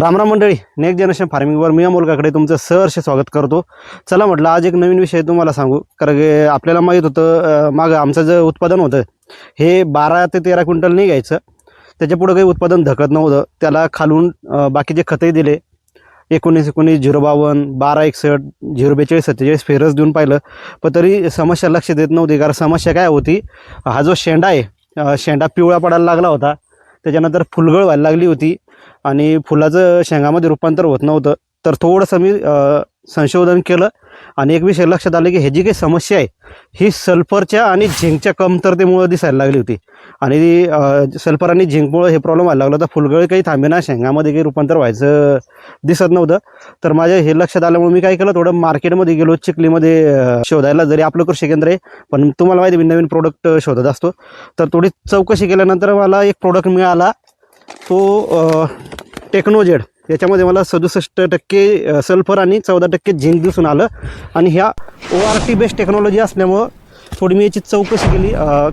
रामराम मंडळी next generation फार्मिंगवर मी अमोलकाकडे तुमचं सहर्ष स्वागत करतो. चला म्हटलं आज एक नवीन विषय तुम्हाला सांगू. कारण की आपल्याला माहीत होतं मागं आमचं जे उत्पादन होतं हे बारा ते तेरा क्विंटल नाही घ्यायचं. त्याच्या पुढं काही उत्पादन धकत नव्हतं. त्याला खालून बाकीचे खतही दिले एकोणीस एकोणीस झिरो बावन्न बारा एकसष्ट झिरो बेचाळीस सत्तेचाळीस फेरस देऊन पाहिलं. पण तरी समस्या लक्ष देत नव्हती कारण समस्या काय होती हा जो शेंडा आहे शेंडा पिवळा पडायला लागला होता. त्याच्यानंतर फुलगळ व्हायला लागली होती. आणि फुलाचं शेंगामध्ये रूपांतर होत नव्हतं. तर थोडंसं मी संशोधन केलं आणि एक विषय लक्षात आलं की ह्याची काही समस्या आहे ही सल्फरच्या आणि झिंकच्या कमतरतेमुळे दिसायला लागली होती. आणि सल्फर आणि झिंकमुळे हे प्रॉब्लेम व्हायला लागला तर फुलगळ काही थांबेना शेंगामध्ये काही रूपांतर व्हायचं दिसत नव्हतं. तर माझ्या हे लक्षात आल्यामुळे मी काय केलं थोडं मार्केटमध्ये गेलो चिखलीमध्ये शोधायला जरी आपलं कृषी केंद्र आहे पण तुम्हाला माहिती मी नवीन प्रोडक्ट शोधत असतो. तर थोडी चौकशी केल्यानंतर मला एक प्रोडक्ट मिळाला. तो टेक्नोजेड याच्यामध्ये मला सदुसष्ट टक्के सल्फर आणि चौदा टक्के झिंक दिसून आलं. आणि ह्या O R T based technology असल्यामुळं थोडी मी याची चौकशी केली.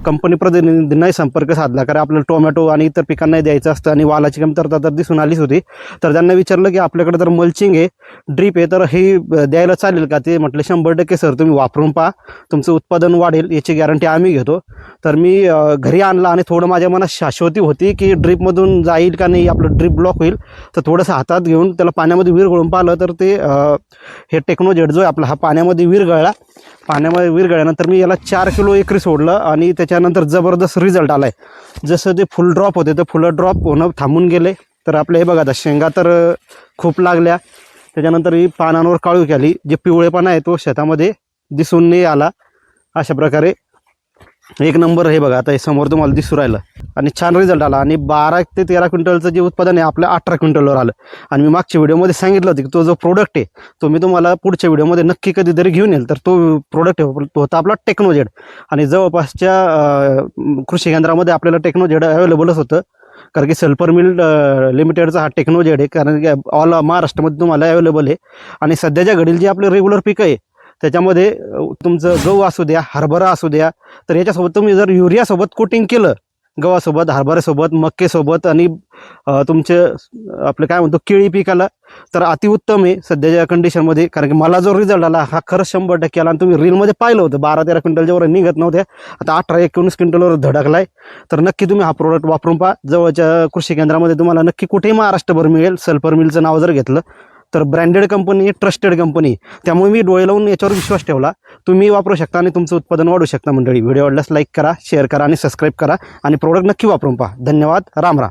कंपनी प्रतिनिधींनाही संपर्क साधला कारण आपल्याला टोमॅटो आणि इतर पिकांनाही द्यायचं असतं आणि वालाची कमतरता तर दिसून आलीच होती. तर त्यांना विचारलं की आपल्याकडे तर मल्चिंग आहे ड्रीप आहे तर हे द्यायला चालेल का? ते म्हटलं शंभर टक्के सर तुम्ही वापरून पहा. तुमचं उत्पादन वाढेल याची गॅरंटी आम्ही घेतो. तर मी घरी आणला आणि थोडं माझ्या मनात शाश्वती होती की ड्रीपमधून जाईल का नाही आपलं ड्रीप ब्लॉक होईल. तर थोडंसं हातात घेऊन त्याला पाण्यामध्ये विरघळून पाहिलं तर ते हे टेक्नोजेट जो आहे आपला हा पाण्यामध्ये विरघळला. पाण्यामध्ये विरघळल्यानंतर मी याला चार किलो एकरी सोडलं आणि त्याच्यानंतर जबरदस्त रिझल्ट आला आहे जसं ते फुल ड्रॉप होते तर फुलं ड्रॉप होणं थांबून गेले. तर आपलं हे बघा आता शेंगा तर खूप लागल्या. त्याच्यानंतर ही पानांवर काळू केली. जे पिवळेपणा आहे तो शेतामध्ये दिसून नाही आला. अशा प्रकारे एक नंबर हे बघा आता हे समोर तुम्हाला दिसू राहिलं. आणि छान रिझल्ट आला. आणि बारा ते तेरा क्विंटलचं जे उत्पादन आहे आपलं अठरा क्विंटलवर आलं. आणि मी मागच्या व्हिडिओमध्ये सांगितलं होतं की तो जो प्रोडक्ट आहे तो मी तुम्हाला पुढच्या व्हिडिओमध्ये नक्की कधीतरी घेऊन येईल. तर तो प्रोडक्ट आहे तो होता आपला टेक्नोजेड आणि जवळपासच्या कृषी केंद्रामध्ये आपल्याला टेक्नोजेड अवेलेबलच होतं. कारण की सल्फर मिल लिमिटेडचा हा टेक्नोजेड आहे. कारण की ऑल महाराष्ट्रामध्ये तुम्हाला अवेलेबल आहे. आणि सध्याच्या घडील जे आपले रेग्युलर पिकं आहे त्याच्यामध्ये तुमचं गहू असू द्या हरभरा असू द्या तर याच्यासोबत तुम्ही जर युरियासोबत कोटिंग केलं गव्हासोबत हरभऱ्यासोबत मक्केसोबत आणि तुमचे आपलं काय म्हणतो केळी पिकाला तर अतिउत्तम आहे सध्याच्या कंडिशनमध्ये कारण की मला जो रिझल्ट आला हा खरंच शंभर टक्के आला. आणि तुम्ही रीलमध्ये पाहिलं होतं बारा तेरा क्विंटलच्या वर निघत नव्हत्या. आता अठरा एकोणीस क्विंटलवर धडकलाय. तर नक्की तुम्ही हा प्रोडक्ट वापरून पहा. जवळच्या कृषी केंद्रामध्ये तुम्हाला नक्की कुठेही महाराष्ट्रभर मिळेल. सल्फर मिलचं नाव जर घेतलं तर ब्रँडेड कंपनी ट्रस्टेड कंपनी त्यामुळे मी डोळे लावून याच्यावर विश्वास ठेवला. तुम्ही वापरू शकता आणि तुमचं उत्पादन वाढू शकता मंडळी. व्हिडिओ आवडल्यास लाईक करा शेअर करा आणि सबस्क्राईब करा. आणि प्रोडक्ट नक्की वापरून पहा. धन्यवाद. राम राम.